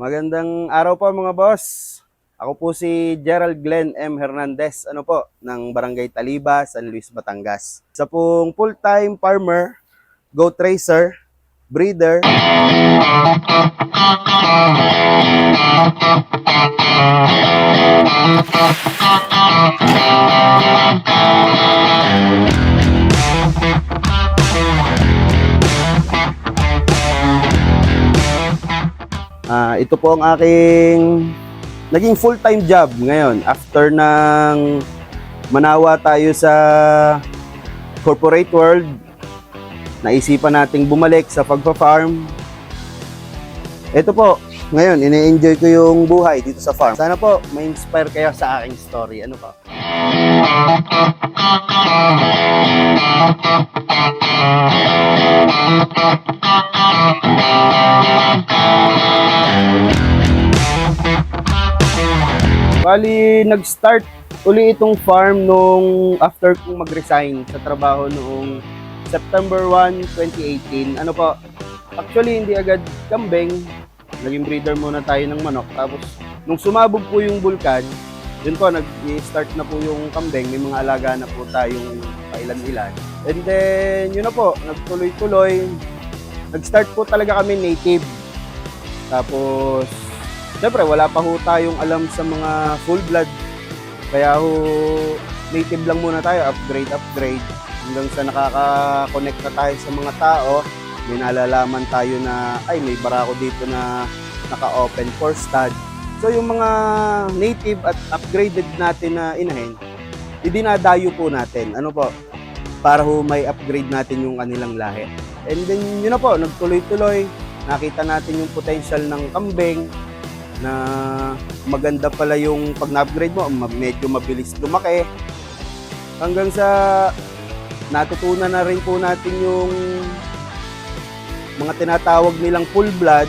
Magandang araw po mga boss. Ako po si Gerald Glenn M. Hernandez, ano po, ng Barangay Taliba, San Luis, Batangas. Sa pong full-time farmer, goat racer, breeder, Ah, ito po ang aking naging full-time job ngayon after ng manawa tayo sa corporate world. Naisipan nating bumalik sa pagpa-farm. Ito po, ngayon ini-enjoy ko yung buhay dito sa farm. Sana po ma-inspire kayo sa aking story. Ano po? Bali, nag-start uli itong farm nung after kong mag-resign sa trabaho noong September 1, 2018. Ano po, actually hindi agad kambing. Naging breeder muna tayo ng manok. Tapos, nung sumabog po yung bulkan, yun po, nag-start na po yung kambing. May mga alaga na po tayong pailan-ilan. And then, yun na po, nagtuloy-tuloy. Nag-start po talaga kami native. Tapos, Siyempre, wala pa ho tayong alam sa mga full blood. Kaya ho, native lang muna tayo, upgrade, upgrade. Hanggang sa nakaka-connect na tayo sa mga tao, may nalalaman tayo na, ay, may barako dito na naka-open for stud. So, yung mga native at upgraded natin na inahin, idinadayo po natin. Ano po? Para ho may upgrade natin yung kanilang lahi. And then, yun na po, nagtuloy-tuloy. Nakita natin yung potential ng kambing, na maganda pala yung pag na-upgrade mo, medyo mabilis lumaki. Hanggang sa natutunan na rin po natin yung mga tinatawag nilang full blood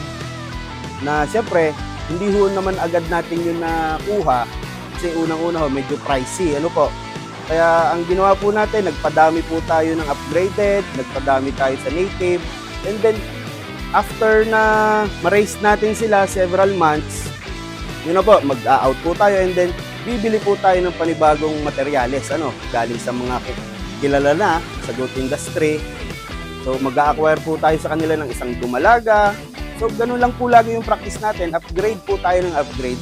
na syempre, hindi ho naman agad natin yun nakuha kasi unang-una ho, medyo pricey. Ano po? Kaya ang ginawa po natin, nagpadami po tayo ng upgraded, nagpadami tayo sa native, and then after na ma-raise natin sila several months, yun na po, mag-out po tayo and then bibili po tayo ng panibagong materyales, ano, galing sa mga ki- kilala na sa goat industry. So, mag-acquire po tayo sa kanila ng isang dumalaga. So, ganun lang po lagi yung practice natin. Upgrade po tayo ng upgrade.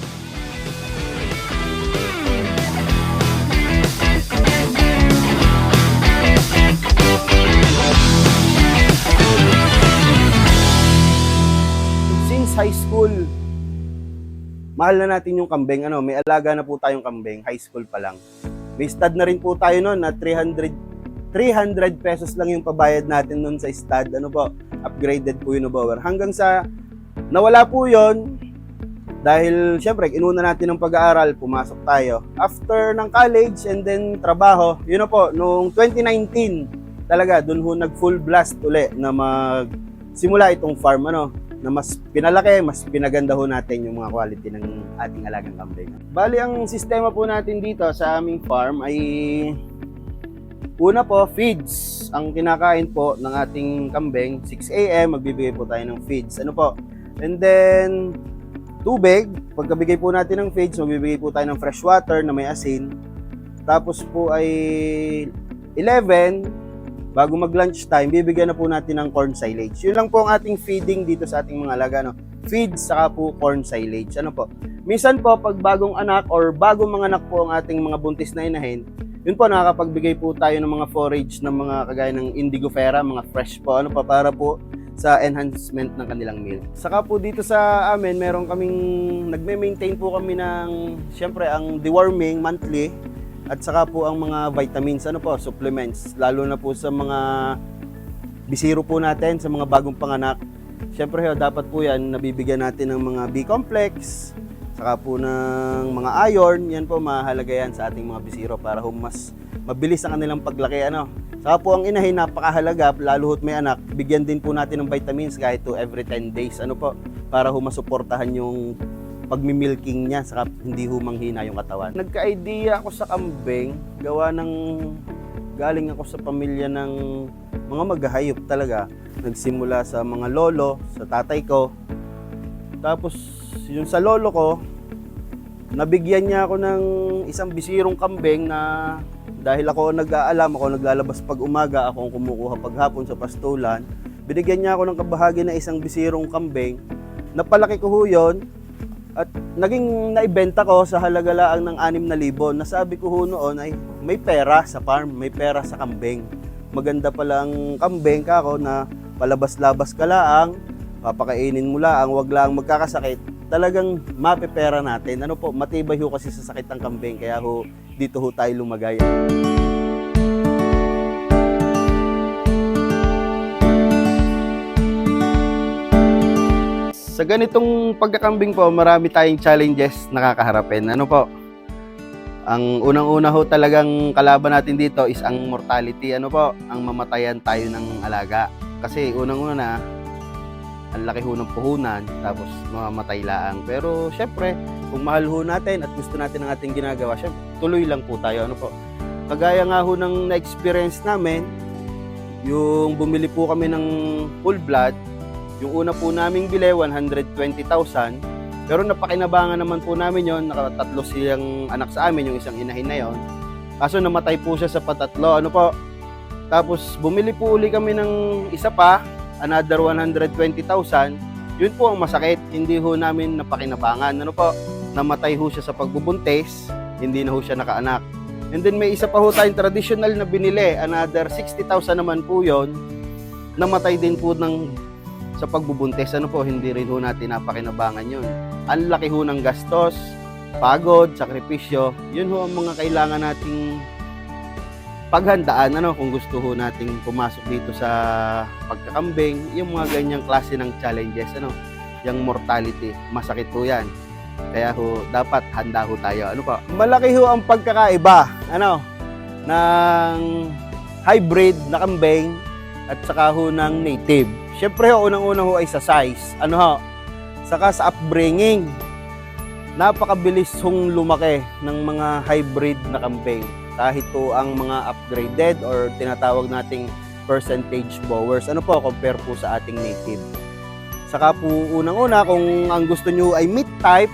since high school, mahal na natin yung kambing. Ano, may alaga na po tayong kambing, high school pa lang. May stud na rin po tayo noon na 300 300 pesos lang yung pabayad natin noon sa stud. Ano po, upgraded po yung Bower. Hanggang sa nawala po yon dahil syempre inuna natin ng pag-aaral, pumasok tayo. After ng college and then trabaho, yun na po, noong 2019, talaga doon ho nag full blast uli na mag simula itong farm ano na mas pinalaki, mas pinaganda ho natin yung mga quality ng ating alagang kambing. Bali, ang sistema po natin dito sa aming farm ay una po, feeds. Ang kinakain po ng ating kambing, 6 a.m. magbibigay po tayo ng feeds. Ano po? And then, tubig. Pagkabigay po natin ng feeds, magbibigay po tayo ng fresh water na may asin. Tapos po ay 11, bago mag-lunch time, bibigyan na po natin ng corn silage. Yun lang po ang ating feeding dito sa ating mga alaga. No? Feed saka po corn silage. Ano po? Minsan po, pag bagong anak or bagong mga anak po ang ating mga buntis na inahin, yun po, nakakapagbigay po tayo ng mga forage ng mga kagaya ng indigo fera, mga fresh po, ano pa, para po sa enhancement ng kanilang meal. Saka po dito sa amin, meron kaming, nagme-maintain po kami ng, syempre, ang deworming monthly, at saka po ang mga vitamins, ano po, supplements, lalo na po sa mga bisiro po natin, sa mga bagong panganak. Siyempre, ho, dapat po yan, nabibigyan natin ng mga B-complex, saka po ng mga iron, yan po, mahalaga yan sa ating mga bisiro para ho mas mabilis ang kanilang paglaki, ano. Saka po ang inahin, napakahalaga, lalo ho't may anak, bigyan din po natin ng vitamins kahit to every 10 days, ano po, para ho masuportahan yung pagmimilking niya saka hindi humanghina yung katawan. Nagka-idea ako sa kambing, gawa ng galing ako sa pamilya ng mga maghahayop talaga. Nagsimula sa mga lolo, sa tatay ko. Tapos, yung sa lolo ko, nabigyan niya ako ng isang bisirong kambing na dahil ako nag-aalam, ako naglalabas pag umaga, ako ang kumukuha pag hapon sa pastulan, binigyan niya ako ng kabahagi na isang bisirong kambing. Napalaki ko ho yun, at naging naibenta ko sa halaga laang ng 6,000. Nasabi ko ho noon ay may pera sa farm, may pera sa kambing. Maganda palang kambing kako na palabas-labas ka laang, papakainin mo laang, wag lang magkakasakit. Talagang mapipera natin. Ano po, matibay ho kasi sa sakit ng kambing, kaya ho dito ho tayo lumagay. Sa ganitong pagkakambing po, marami tayong challenges na kakaharapin. Ano po? Ang unang-una ho talagang kalaban natin dito is ang mortality. Ano po? Ang mamatayan tayo ng alaga. Kasi unang-una, ang laki ho ng puhunan, tapos mamamatay lang. Pero syempre, kung mahal ho natin at gusto natin ang ating ginagawa, syempre, tuloy lang po tayo. Ano po? Kagaya nga ho ng na-experience namin, yung bumili po kami ng full blood, yung una po naming bili, 120,000. Pero napakinabangan naman po namin yon Nakatatlo siyang anak sa amin, yung isang inahin na yon. Kaso namatay po siya sa patatlo. Ano po? Tapos bumili po uli kami ng isa pa, another 120,000. Yun po ang masakit. Hindi ho namin napakinabangan. Ano po? Namatay ho siya sa pagbubuntis. Hindi na ho siya nakaanak. And then may isa pa ho tayong traditional na binili. Another 60,000 naman po yon Namatay din po ng sa pagbubuntis, ano po, hindi rin ho natin napakinabangan yun. Ang laki ho ng gastos, pagod, sakripisyo, yun ho ang mga kailangan nating paghandaan, ano, kung gusto ho nating pumasok dito sa pagkakambing, yung mga ganyang klase ng challenges, ano, yung mortality, masakit ho yan. Kaya ho, dapat handa ho tayo. Ano pa? Malaki ho ang pagkakaiba, ano, ng hybrid na kambing at saka ho ng native. Siyempre ho, unang-una ho ay sa size. Ano ho? Saka sa upbringing. Napakabilis hong lumaki ng mga hybrid na kambing. Kahit po ang mga upgraded or tinatawag nating percentage bowers. Ano po, compare po sa ating native. Saka po unang-una, kung ang gusto nyo ay meat type,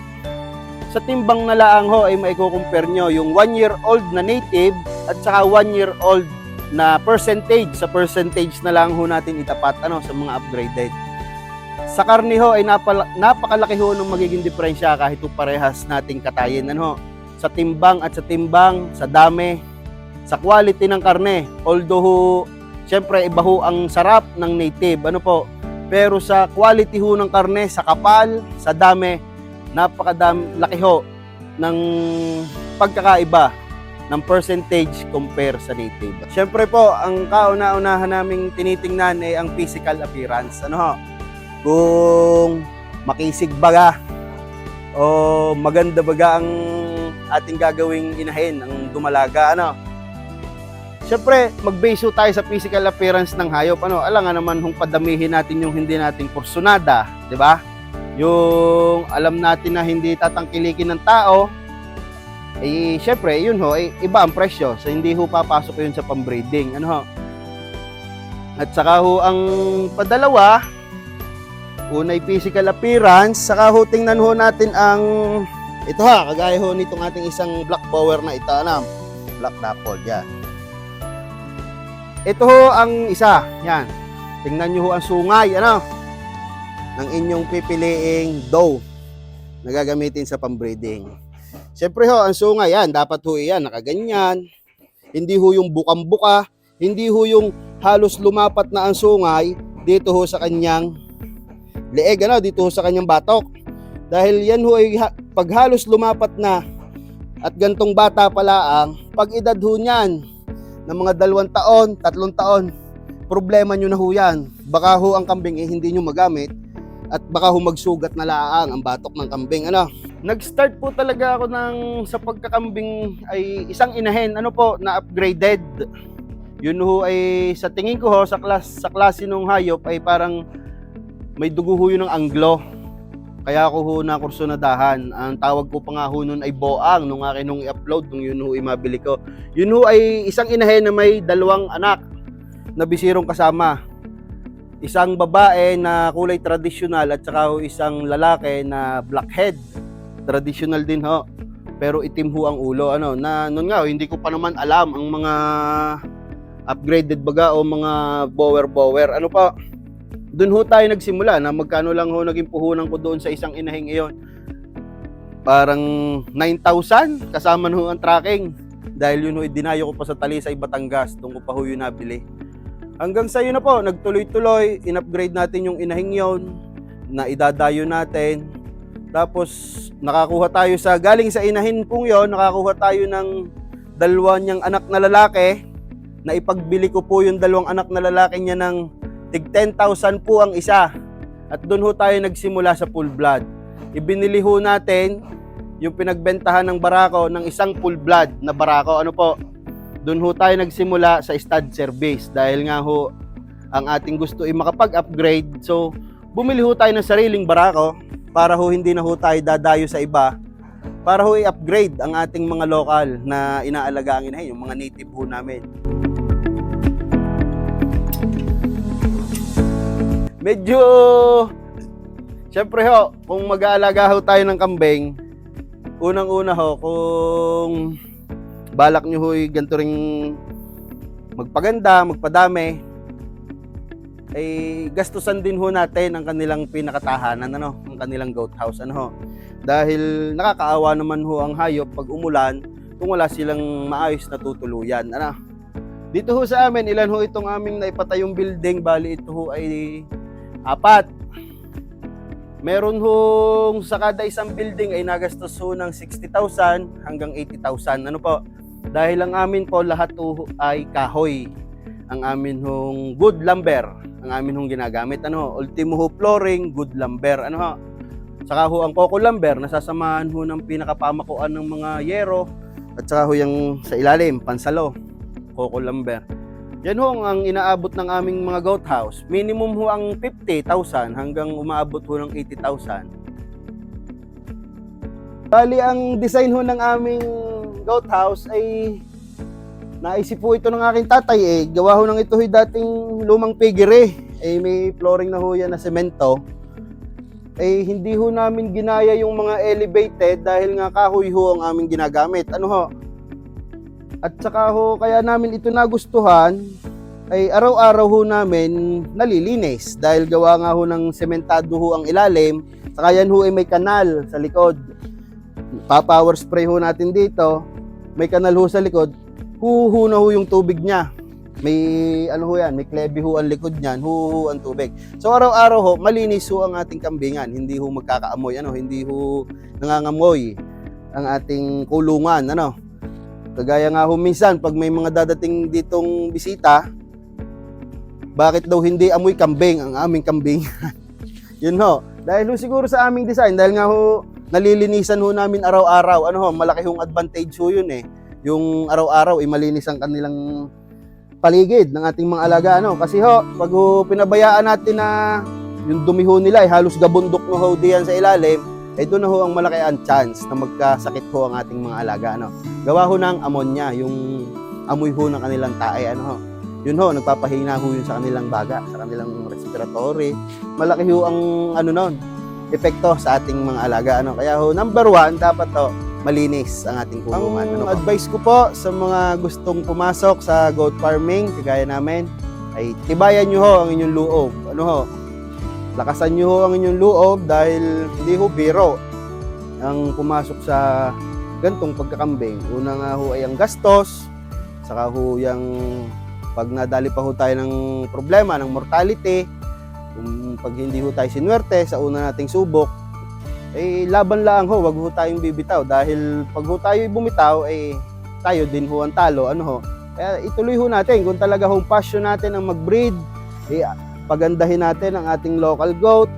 sa timbang na laang ho ay maiko-compare nyo yung 1 year old na native at saka 1 year old na percentage sa percentage na lang ho natin itapat ano sa mga upgraded. Sa karne ho ay napala, napakalaki ho ng magiging diferensya kahit po parehas nating katayin ano sa timbang at sa timbang, sa dami, sa quality ng karne. Although ho, syempre iba ho ang sarap ng native ano po. Pero sa quality ho ng karne, sa kapal, sa dami, napakadami laki ho ng pagkakaiba ng percentage compare sa native. Siyempre po, ang kauna-unahan naming tinitingnan ay ang physical appearance. Ano ho? Kung makisig baga o maganda baga ang ating gagawing inahin, ang dumalaga, ano? Siyempre, mag-base ho tayo sa physical appearance ng hayop. Ano, alam nga naman kung padamihin natin yung hindi nating porsunada, di ba? Yung alam natin na hindi tatangkilikin ng tao, eh, syempre, yun ho, eh, iba ang presyo. So, hindi ho papasok yun sa pambreeding. Ano ho? At saka ho, ang padalawa, unay physical appearance, saka ho, tingnan ho natin ang, ito ha, kagaya ho nitong ating isang black bower na ito, ano? Black dapple, yan. Ito ho ang isa, yan. Tingnan nyo ho ang sungay, ano? Ng inyong pipiliing dough na gagamitin sa pambreeding. Siyempre ho, ang sungay yan, dapat ho yan, nakaganyan. Hindi ho yung bukang-buka, hindi ho yung halos lumapat na ang sungay dito ho sa kanyang leeg, ano, dito sa kanyang batok. Dahil yan ho ay pag halos lumapat na at gantong bata pala ang pag edad ho niyan ng mga dalawang taon, tatlong taon, problema nyo na ho yan. Baka ho ang kambing eh, hindi nyo magamit at baka ho magsugat na laang ang batok ng kambing. Ano? Nag-start po talaga ako ng sa pagkakambing ay isang inahin ano po na upgraded. Yun ho ay sa tingin ko ho sa klas sa klase ng hayop ay parang may dugo ho yun ng anglo. Kaya ako ho na kursunadahan. Ang tawag ko pa nga ho nun ay boang nung akin nung i-upload nung yun ho ay mabili ko. Yun ho ay isang inahin na may dalawang anak na bisirong kasama. isang babae na kulay traditional at saka ho isang lalaki na blackhead. Traditional din ho. Pero itim ho ang ulo. Ano, na noon nga, ho, hindi ko pa naman alam ang mga upgraded baga o mga bower-bower. Ano pa, doon ho tayo nagsimula na magkano lang ho naging puhunan ko doon sa isang inahing iyon. Parang 9,000 kasama ho ang tracking. Dahil yun ho, dinayo ko pa sa Talisay, Batangas. Doon ko pa ho yun nabili. Hanggang sa yun na po, nagtuloy-tuloy, in-upgrade natin yung inahing yon na idadayo natin. Tapos nakakuha tayo sa, galing sa inahin pong yon, nakakuha tayo ng dalawa niyang anak na lalaki na ipagbili ko po yung dalawang anak na lalaki niya ng tig 10,000 po ang isa. At doon ho tayo nagsimula sa full blood. Ibinili ho natin yung pinagbentahan ng barako ng isang full blood na barako. Ano po? Doon ho tayo nagsimula sa stud service dahil nga ho ang ating gusto ay makapag-upgrade. So, bumili ho tayo ng sariling barako para ho hindi na ho tayo dadayo sa iba para ho i-upgrade ang ating mga lokal na inaalagaan inahin, yung mga native ho namin. Medyo, syempre ho, kung mag-aalaga ho tayo ng kambing, unang-una ho, kung balak nyo ho'y ganito ring magpaganda, magpadami, ay gastusan din ho natin ang kanilang pinakatahanan, ano, ang kanilang goat house, ano ho. Dahil nakakaawa naman ho ang hayop pag umulan kung wala silang maayos na tutuluyan, ano. Dito ho sa amin, ilan ho itong aming naipatayong building, bali ito ho ay apat. Meron hong sa kada isang building ay nagastos ho ng 60,000 hanggang 80,000. Ano po? Dahil ang amin po lahat ho ay kahoy. Ang amin hong good lumber. Ang amin hong ginagamit. Ano? Ultimo ho flooring, good lumber. Ano ho? Saka ho ang coco lumber, nasasamahan ho ng pinakapamakuan ng mga yero. At saka ho yung sa ilalim, pansalo, coco lumber. Yan ho ang inaabot ng aming mga goat house. Minimum ho ang 50,000 hanggang umaabot ho ng 80,000. Bali, ang design ho ng aming goat house ay naisip po ito ng aking tatay eh. Gawa ho ng ito ho'y dating lumang piggery. Eh, may flooring na ho yan na semento. Eh, hindi ho namin ginaya yung mga elevated dahil nga kahoy ho ang aming ginagamit. Ano ho? At saka ho, kaya namin ito nagustuhan, ay araw-araw ho namin nalilinis dahil gawa nga ho ng sementado ho ang ilalim, saka yan ho ay may kanal sa likod. Pa-power spray ho natin dito, may kanal ho sa likod, huhu na ho yung tubig niya. May ano ho yan, may klebe ho ang likod niyan, huhu ang tubig. So araw-araw ho, malinis ho ang ating kambingan, hindi ho magkakaamoy, ano, hindi ho nangangamoy ang ating kulungan, ano. Kagaya nga ho minsan, pag may mga dadating ditong bisita, bakit daw hindi amoy kambing ang aming kambing? Yun ho. Dahil ho siguro sa aming design, dahil nga ho, nalilinisan ho namin araw-araw. Ano ho, malaki hong advantage ho yun eh. Yung araw-araw, ay malinis ang kanilang paligid ng ating mga alaga. Ano? Kasi ho, pag ho, pinabayaan natin na yung dumi ho nila ay halos gabundok na ho diyan sa ilalim, ay doon na ho ang malaki ang chance na magkasakit ho ang ating mga alaga. Ano? Gawa ho ng ammonia, yung amoy ho ng kanilang tae. Ano ho? Yun ho, nagpapahina ho yun sa kanilang baga, sa kanilang respiratory. Malaki ho ang ano nun, epekto sa ating mga alaga. Ano? Kaya ho, number one, dapat to, malinis ang ating kulungan. Ang Ano advice ko po sa mga gustong pumasok sa goat farming, kagaya namin, ay tibayan nyo ho ang inyong loob. Ano ho? Lakasan nyo ho ang inyong loob dahil hindi ho biro ang pumasok sa gantong pagkakambing. Una nga ho ay ang gastos, saka ho yung pag nadali pa ho tayo ng problema ng mortality, kung pag hindi ho tayo sinwerte sa una nating subok, eh laban lang ho, wag ho tayong bibitaw dahil pag ho tayo bumitaw eh tayo din ho ang talo, ano ho. Kaya ituloy ho natin kung talaga hong passion natin ang mag-breed, eh, pagandahin natin ang ating local goat,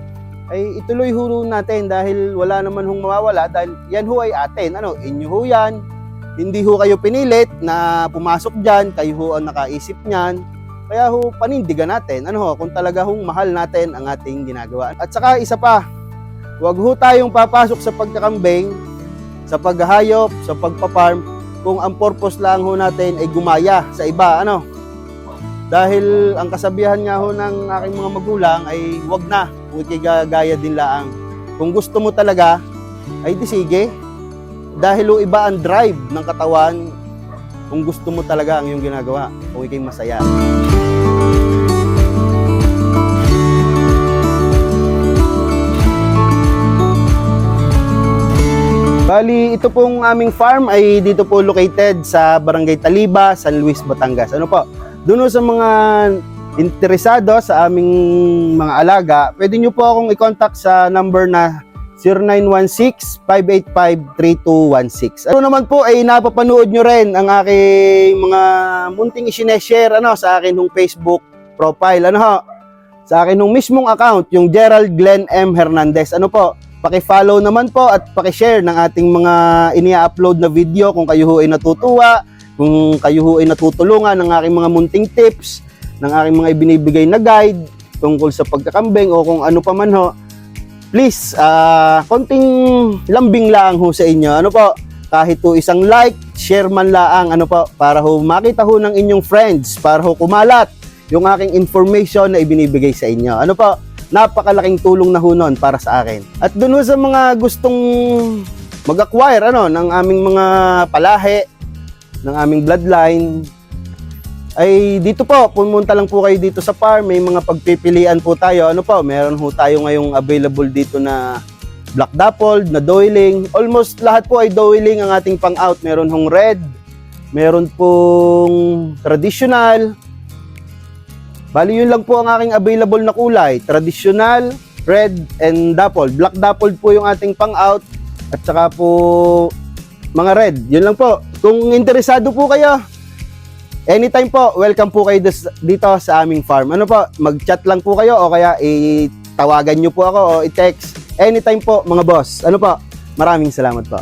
ay ituloy ho natin dahil wala naman hong mawawala dahil yan ho ay atin, ano, inyo ho yan, hindi ho kayo pinilit na pumasok dyan, kayo ho ang nakaisip niyan, kaya ho panindigan natin, ano ho, kung talaga hong mahal natin ang ating ginagawa. At saka isa pa, Huwag ho tayong papasok sa pagkakambing, sa paghahayop, sa pagpaparm, kung ang purpose lang ho natin ay gumaya sa iba, ano? Dahil ang kasabihan nga ho ng aking mga magulang ay wag na, kung ikigagaya din laang. Kung gusto mo talaga, ay di sige. Dahil ho iba ang drive ng katawan kung gusto mo talaga ang iyong ginagawa, kung ikay masaya. Bali, ito pong aming farm ay dito po located sa Barangay Taliba, San Luis, Batangas. Ano po? Doon sa mga interesado sa aming mga alaga, pwede nyo po akong i-contact sa number na 0916-585-3216. Ano naman po ay napapanood nyo rin ang aking mga munting isineshare ano, sa akin ng Facebook profile. Ano ho? Sa akin ng mismong account, yung Gerald Glenn M. Hernandez. Ano po? Paki-follow naman po at paki-share ng ating mga inia-upload na video kung kayo ho ay natutuwa, kung kayo ho ay natutulungan ng aking mga munting tips, ng aking mga ibinibigay na guide tungkol sa pagkakambing o kung ano pa man ho. Please, ah konting lambing lang ho sa inyo. Ano po? Kahit po isang like, share man lang, ano po, para ho makita ho ng inyong friends, para ho kumalat yung aking information na ibinibigay sa inyo. Ano po? napakalaking tulong na ho nun para sa akin. At dun ho sa mga gustong mag-acquire ano, ng aming mga palahe, ng aming bloodline, ay dito po, pumunta lang po kayo dito sa farm, may mga pagpipilian po tayo. Ano po, meron ho tayo ngayong available dito na black dappled, na doiling. Almost lahat po ay doiling ang ating pang-out. Meron hong red, meron pong traditional, Bali yun lang po ang aking available na kulay. Traditional, red, and dappled. Black dappled po yung ating pang-out. At saka po mga red. Yun lang po. Kung interesado po kayo, anytime po, welcome po kayo dito sa aming farm. Ano po, mag-chat lang po kayo o kaya itawagan nyo po ako o i-text. Anytime po mga boss. Ano po, maraming salamat po.